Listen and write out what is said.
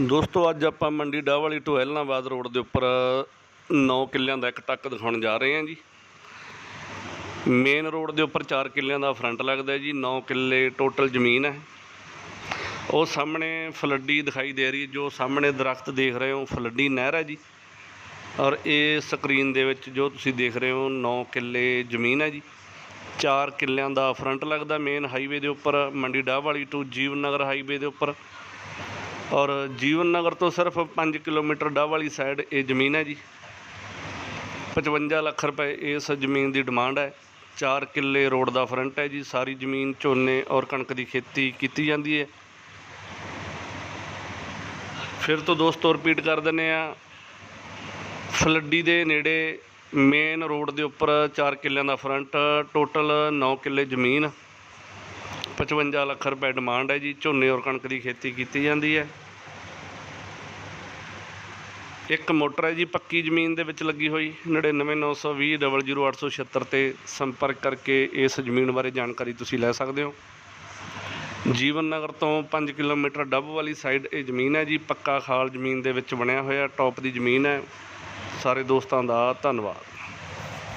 ਦੋਸਤੋ, ਅੱਜ ਆਪਾਂ ਮੰਡੀ ਡਾਹ ਵਾਲੀ ਤੋਂ ਐਲਨਾਬਾਦ ਰੋਡ ਦੇ ਉੱਪਰ 9 ਕਿੱਲਿਆਂ ਦਾ ਇੱਕ ਟੱਕ ਦਿਖਾਉਣ ਜਾ ਰਹੇ ਹਾਂ ਜੀ। ਮੇਨ ਰੋਡ ਦੇ ਉੱਪਰ 4 ਕਿੱਲਿਆਂ ਦਾ ਫਰੰਟ ਲੱਗਦਾ ਜੀ 9 ਕਿੱਲੇ ਟੋਟਲ ਜ਼ਮੀਨ ਹੈ। ਉਹ ਸਾਹਮਣੇ ਫਲੱਡੀ ਦਿਖਾਈ ਦੇ ਰਹੀ ਹੈ, ਜੋ ਸਾਹਮਣੇ ਦਰਖਤ ਦੇਖ ਰਹੇ ਹੋ, ਫਲੱਡੀ ਨਹਿਰ ਹੈ ਜੀ। ਔਰ ਇਹ ਸਕਰੀਨ ਦੇ ਵਿੱਚ ਜੋ ਤੁਸੀਂ ਦੇਖ ਰਹੇ ਹੋ 9 ਕਿੱਲੇ ਜ਼ਮੀਨ ਹੈ ਜੀ। 4 ਕਿੱਲਿਆਂ ਦਾ ਫਰੰਟ ਲੱਗਦਾ ਮੇਨ ਹਾਈਵੇ ਦੇ ਉੱਪਰ, ਮੰਡੀ ਡਾਹ ਵਾਲੀ ਤੋਂ ਜੀਵਨ ਹਾਈਵੇ ਦੇ ਉੱਪਰ। ਔਰ ਜੀਵਨ ਨਗਰ ਤੋਂ ਸਿਰਫ 5 ਕਿਲੋਮੀਟਰ ਡਾਹ ਵਾਲੀ ਸਾਈਡ ਇਹ ਜ਼ਮੀਨ ਹੈ ਜੀ। 55 ਲੱਖ ਰੁਪਏ ਇਸ ਜ਼ਮੀਨ ਦੀ ਡਿਮਾਂਡ ਹੈ। 4 ਕਿੱਲੇ ਰੋਡ ਦਾ ਫਰੰਟ ਹੈ ਜੀ। ਸਾਰੀ ਜ਼ਮੀਨ ਝੋਨੇ ਔਰ ਕਣਕ ਦੀ ਖੇਤੀ ਕੀਤੀ ਜਾਂਦੀ ਹੈ। ਫਿਰ ਤੋਂ ਦੋਸਤੋ ਰਿਪੀਟ ਕਰ ਦਿੰਦੇ ਆ ਫਲੱਡੀ ਦੇ ਨੇੜੇ ਮੇਨ ਰੋਡ ਦੇ ਉੱਪਰ 4 ਕਿੱਲਿਆਂ ਦਾ ਫਰੰਟ ਟੋਟਲ 9 ਕਿੱਲੇ ਜ਼ਮੀਨ। 55 ਲੱਖ ਰੁਪਏ ਡਿਮਾਂਡ ਹੈ ਜੀ, ਝੋਨੇ ਔਰ ਕਣਕ ਦੀ ਖੇਤੀ ਕੀਤੀ ਜਾਂਦੀ ਹੈ। ਇੱਕ ਮੋਟਰ ਹੈ ਜੀ, ਪੱਕੀ ਜ਼ਮੀਨ ਦੇ ਵਿੱਚ ਲੱਗੀ ਹੋਈ 99920 00876 ਤੇ ਸੰਪਰਕ ਕਰਕੇ ਇਸ ਜ਼ਮੀਨ ਬਾਰੇ ਜਾਣਕਾਰੀ ਤੁਸੀਂ ਲੈ ਸਕਦੇ ਹੋ। ਜੀਵਨ ਨਗਰ ਤੋਂ 5 ਕਿਲੋਮੀਟਰ ਡੱਬ ਵਾਲੀ ਸਾਈਡ ਇਹ ਜ਼ਮੀਨ ਹੈ ਜੀ, ਪੱਕਾ ਖਾਲ ਜ਼ਮੀਨ ਦੇ ਵਿੱਚ ਬਣਿਆ ਹੋਇਆ, ਟੌਪ ਦੀ ਜ਼ਮੀਨ ਹੈ। ਸਾਰੇ ਦੋਸਤਾਂ ਦਾ ਧੰਨਵਾਦ।